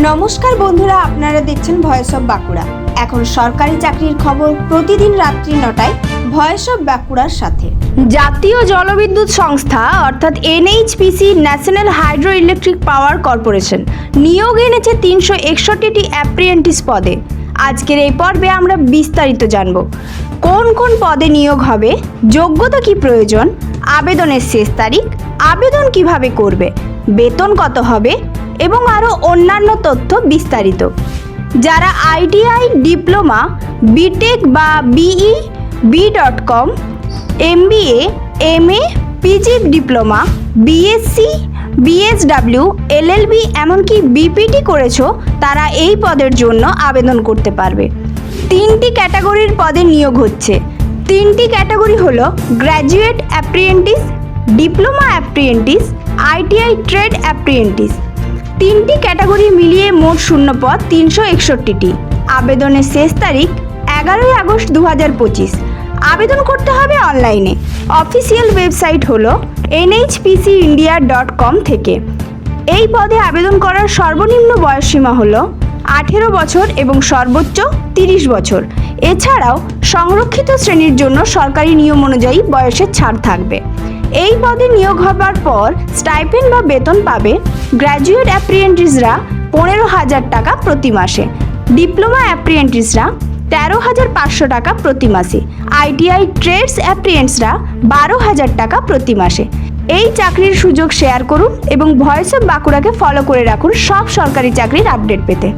নমস্কার বন্ধুরা, আপনারা দেখছেন ভয়েস অফ বাঁকুড়া। এখন সরকারি চাকরির খবর প্রতিদিন রাত্রি নটায় ভয়েস অফ বাঁকুড়ার সাথে। জাতীয় জলবিদ্যুৎ সংস্থা, অর্থাৎ NHPC national hydro electric power corporation, নিয়োগ এনেছে তিনশো একষট্টিটি অ্যাপ্রিয়েন্টিস পদে। আজকের এই পর্বে আমরা বিস্তারিত জানব। কোন কোন পদে নিয়োগ হবে, যোগ্যতা কি প্রয়োজন, আবেদনের শেষ তারিখ, আবেদন কীভাবে করবে, বেতন কত হবে এবং আরও অন্যান্য তথ্য বিস্তারিত। যারা আইটিআই ডিপ্লোমা, বিটেক বা BE, B dot com, MBA, MA, PG diploma, BSc, BSW, LLB এমনকি বিপিটি করেছ, তারা এই পদের জন্য আবেদন করতে পারবে। তিনটি ক্যাটাগরির পদে নিয়োগ হচ্ছে। তিনটি ক্যাটাগরি হল graduate apprentice, diploma apprentice, ITI trade apprentice. তিনটি ক্যাটাগরি মিলিয়ে মোট শূন্য পদ তিনশো একষট্টিটি। আবেদনের শেষ তারিখ এগারোই আগস্ট দু হাজার পঁচিশ। আবেদন করতে হবে অনলাইনে। অফিসিয়াল ওয়েবসাইট হলো এনএইচপিসি ইন্ডিয়া ডট কম থেকে। এই পদে আবেদন করার সর্বনিম্ন বয়সসীমা হলো আঠেরো বছর এবং সর্বোচ্চ তিরিশ বছর। এছাড়াও সংরক্ষিত শ্রেণির জন্য সরকারি নিয়ম অনুযায়ী বয়সের ছাড় থাকবে। এই পদে নিয়োগ হবার পর স্টাইপেন্ড বা বেতন পাবে গ্র্যাজুয়েট অ্যাপ্রিয়েন্টিসরা পনেরো হাজার টাকা প্রতি মাসে ডিপ্লোমা অ্যাপ্রিয়েন্টিসরা তেরো হাজার পাঁচশো টাকা প্রতি মাসে আইটিআই ট্রেডস অ্যাপ্রিয়েন্টসরা বারো হাজার টাকা প্রতি মাসে। এই চাকরির সুযোগ শেয়ার করুন এবং ভয়েস অফ বাঁকুড়াকে ফলো করে রাখুন সব সরকারি চাকরির আপডেট পেতে।